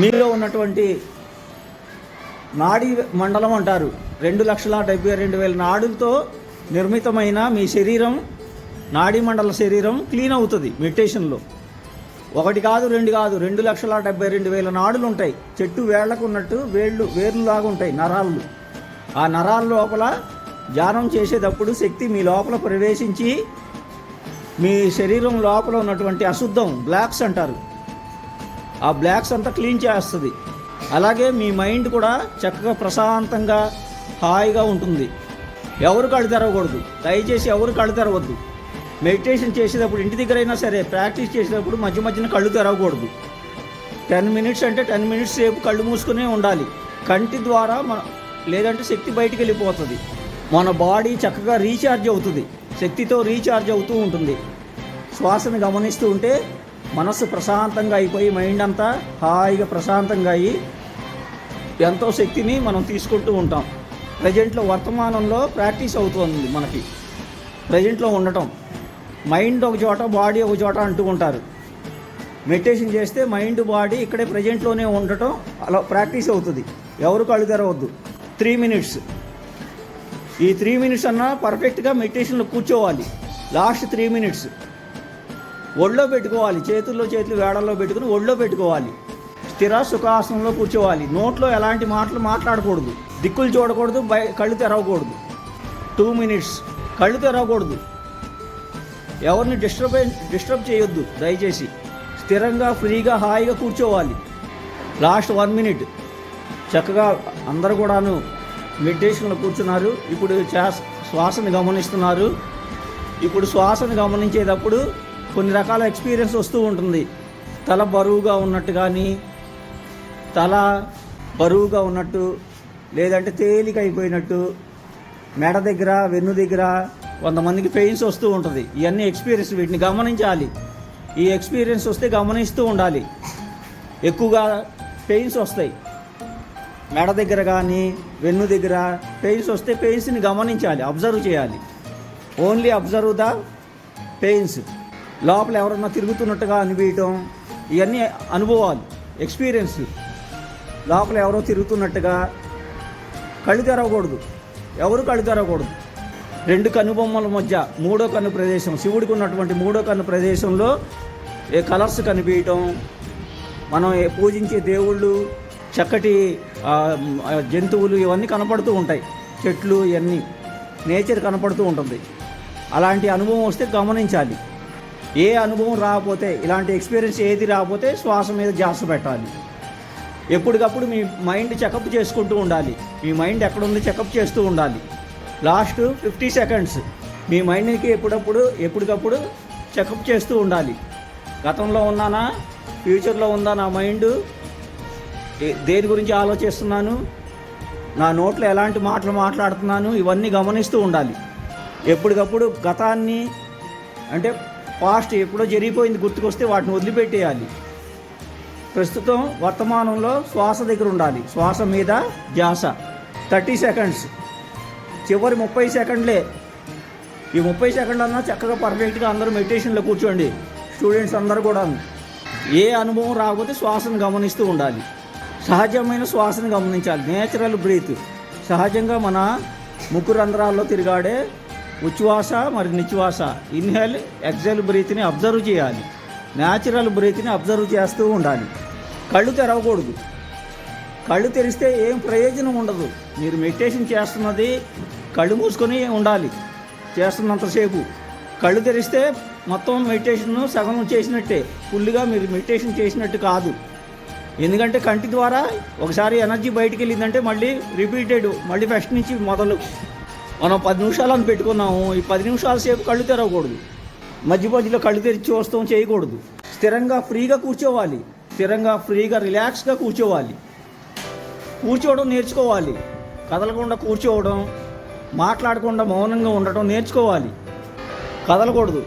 మీలో ఉన్నటువంటి నాడీ మండలం అంటారు. రెండు లక్షల డెబ్బై రెండు వేల నాడులతో నిర్మితమైన మీ శరీరం నాడీ మండల శరీరం క్లీన్ అవుతుంది మెడిటేషన్లో ఒకటి కాదు రెండు కాదు రెండు లక్షల డెబ్బై రెండు వేల నాడులు ఉంటాయి. చెట్టు వేళ్ళకు ఉన్నట్టు వేళ్ళు వేర్లు లాగా ఉంటాయి నరాలు. ఆ నరాల లోపల ధ్యానం చేసేటప్పుడు శక్తి మీ లోపల ప్రవేశించి మీ శరీరం లోపల ఉన్నటువంటి అశుద్ధం బ్లాక్స్ అంటారు. ఆ బ్లాక్స్ అంతా క్లీన్ చేస్తుంది. అలాగే మీ మైండ్ కూడా చక్కగా ప్రశాంతంగా హాయిగా ఉంటుంది. ఎవరు కళ్ళు తెరవకూడదు. దయచేసి ఎవరు కళ్ళు తెరవద్దు. మెడిటేషన్ చేసేటప్పుడు ఇంటి దగ్గర అయినా సరే ప్రాక్టీస్ చేసేటప్పుడు మధ్య మధ్యన కళ్ళు తెరవకూడదు. టెన్ మినిట్స్ అంటే టెన్ మినిట్స్ సేపు కళ్ళు మూసుకునే ఉండాలి. కంటి ద్వారా మన లేదంటే శక్తి బయటికి వెళ్ళిపోతుంది. మన బాడీ చక్కగా రీఛార్జ్ అవుతుంది. శక్తితో రీఛార్జ్ అవుతూ ఉంటుంది. శ్వాసను గమనిస్తూ ఉంటే మనస్సు ప్రశాంతంగా అయిపోయి మైండ్ అంతా హాయిగా ప్రశాంతంగా అయ్యి ఎంతో శక్తిని మనం తీసుకుంటూ ఉంటాం. ప్రజెంట్లో వర్తమానంలో ప్రాక్టీస్ అవుతుంది మనకి. ప్రజెంట్లో ఉండటం. మైండ్ ఒక చోట బాడీ ఒక చోట అంటూ ఉంటారు. మెడిటేషన్ చేస్తే మైండ్ బాడీ ఇక్కడే ప్రజెంట్లోనే ఉండటం అలా ప్రాక్టీస్ అవుతుంది. ఎవరు కళ్ళు తెరవద్దు. త్రీ మినిట్స్ ఈ త్రీ మినిట్స్ అన్నా పర్ఫెక్ట్గా మెడిటేషన్లో కూర్చోవాలి. లాస్ట్ త్రీ మినిట్స్ ఒళ్ళో పెట్టుకోవాలి. చేతుల్లో చేతులు వేడల్లో పెట్టుకుని ఒళ్ళో పెట్టుకోవాలి. స్థిర సుఖాసనంలో కూర్చోవాలి. నోట్లో ఎలాంటి మాటలు మాట్లాడకూడదు. దిక్కులు చూడకూడదు బయ కళ్ళు తెరవకూడదు. టూ మినిట్స్ కళ్ళు తెరవకూడదు. ఎవరిని డిస్టర్బ్ డిస్టర్బ్ చేయొద్దు. దయచేసి స్థిరంగా ఫ్రీగా హాయిగా కూర్చోవాలి. లాస్ట్ వన్ మినిట్ చక్కగా అందరూ కూడాను మెడిటేషన్లో కూర్చున్నారు. ఇప్పుడు శ్వాస- గమనిస్తున్నారు. ఇప్పుడు శ్వాసను గమనించేటప్పుడు కొన్ని రకాల ఎక్స్పీరియన్స్ వస్తూ ఉంటుంది. తల బరువుగా ఉన్నట్టు కానీ తల బరువుగా ఉన్నట్టు లేదంటే తేలిక అయిపోయినట్టు మెడ దగ్గర వెన్ను దగ్గర కొంతమందికి పెయిన్స్ వస్తూ ఉంటుంది. ఇవన్నీ ఎక్స్పీరియన్స్ వీటిని గమనించాలి. ఈ ఎక్స్పీరియన్స్ వస్తే గమనిస్తూ ఉండాలి. ఎక్కువగా పెయిన్స్ వస్తాయి. మెడ దగ్గర కానీ వెన్ను దగ్గర పెయిన్స్ వస్తే పెయిన్స్ని గమనించాలి అబ్జర్వ్ చేయాలి. Only observe the pains. లోపల ఎవరన్నా తిరుగుతున్నట్టుగా అనిపించడం ఇవన్నీ అనుభవాలు ఎక్స్పీరియన్స్ లోపల ఎవరో తిరుగుతున్నట్టుగా కళ్ళు తెరవకూడదు. ఎవరు కళ్ళు తెరవకూడదు? రెండు కనుబొమ్మల మధ్య మూడో కన్ను ప్రదేశం. శివుడికి ఉన్నటువంటి మూడో కన్ను ప్రదేశంలో ఏ కలర్స్ కనిపించటం మనం పూజించే దేవుళ్ళు చక్కటి జంతువులు ఇవన్నీ కనపడుతూ ఉంటాయి. చెట్లు ఇవన్నీ నేచర్ కనపడుతూ ఉంటుంది. అలాంటి అనుభవం వస్తే గమనించాలి. ఏ అనుభవం రాకపోతే ఇలాంటి ఎక్స్పీరియన్స్ ఏది రాకపోతే శ్వాస మీద జాస పెట్టాలి. ఎప్పటికప్పుడు మీ మైండ్ చెకప్ చేసుకుంటూ ఉండాలి. మీ మైండ్ ఎక్కడుంది చెకప్ చేస్తూ ఉండాలి. లాస్ట్ ఫిఫ్టీ సెకండ్స్ మీ మైండ్కి ఎప్పుడప్పుడు ఎప్పటికప్పుడు చెకప్ చేస్తూ ఉండాలి. గతంలో ఉన్నానా? ఫ్యూచర్లో ఉందా నా మైండ్ దేని గురించి ఆలోచిస్తున్నాను? నా నోట్లో ఎలాంటి మాటలు మాట్లాడుతున్నాను? ఇవన్నీ గమనిస్తూ ఉండాలి. ఎప్పటికప్పుడు గతాన్ని అంటే పాస్ట్ ఎప్పుడో జరిగిపోయింది గుర్తుకొస్తే వాటిని వదిలిపెట్టేయాలి. ప్రస్తుతం వర్తమానంలో శ్వాస దగ్గర ఉండాలి. శ్వాస మీద ధ్యాస. Thirty seconds. చివరి ముప్పై సెకండ్లే. ఈ ముప్పై సెకండ్ అన్నా చక్కగా పర్ఫెక్ట్గా అందరూ మెడిటేషన్లో కూర్చోండి. స్టూడెంట్స్ అందరూ కూడా ఏ అనుభవం రాకపోతే శ్వాసను గమనిస్తూ ఉండాలి. సహజమైన శ్వాసను గమనించాలి. Natural breath. సహజంగా మన ముక్కు రంధ్రాల్లో తిరిగాడే ఉచ్ఛ్వాస మరి నిశ్వాస ఇన్హేల్ ఎక్సెల్ బ్రీత్ని అబ్జర్వ్ చేయాలి. న్యాచురల్ బ్రీత్ని అబ్జర్వ్ చేస్తూ ఉండాలి. కళ్ళు తెరవకూడదు. కళ్ళు తెరిస్తే ఏం ప్రయోజనం ఉండదు. మీరు మెడిటేషన్ చేస్తున్నది కళ్ళు మూసుకొని ఉండాలి. చేస్తున్నంతసేపు. కళ్ళు తెరిస్తే మొత్తం మెడిటేషన్ సగం చేసినట్టే. ఫుల్గా మీరు మెడిటేషన్ చేసినట్టు కాదు. ఎందుకంటే కంటి ద్వారా ఒకసారి ఎనర్జీ బయటికి వెళ్ళిందంటే మళ్ళీ రిపీటెడ్ మళ్ళీ ఫస్ట్ నుంచి మొదలు. మనం పది నిమిషాలు అని పెట్టుకున్నాము ఈ పది నిమిషాల సేపు కళ్ళు తెరవకూడదు. మధ్య మధ్యలో కళ్ళు తెరిచి చూస్తాం చేయకూడదు. స్థిరంగా ఫ్రీగా కూర్చోవాలి. స్థిరంగా ఫ్రీగా రిలాక్స్గా కూర్చోవాలి. కూర్చోవడం నేర్చుకోవాలి. కదలకుండా కూర్చోవడం మాట్లాడకుండా మౌనంగా ఉండటం నేర్చుకోవాలి. కదలకూడదు.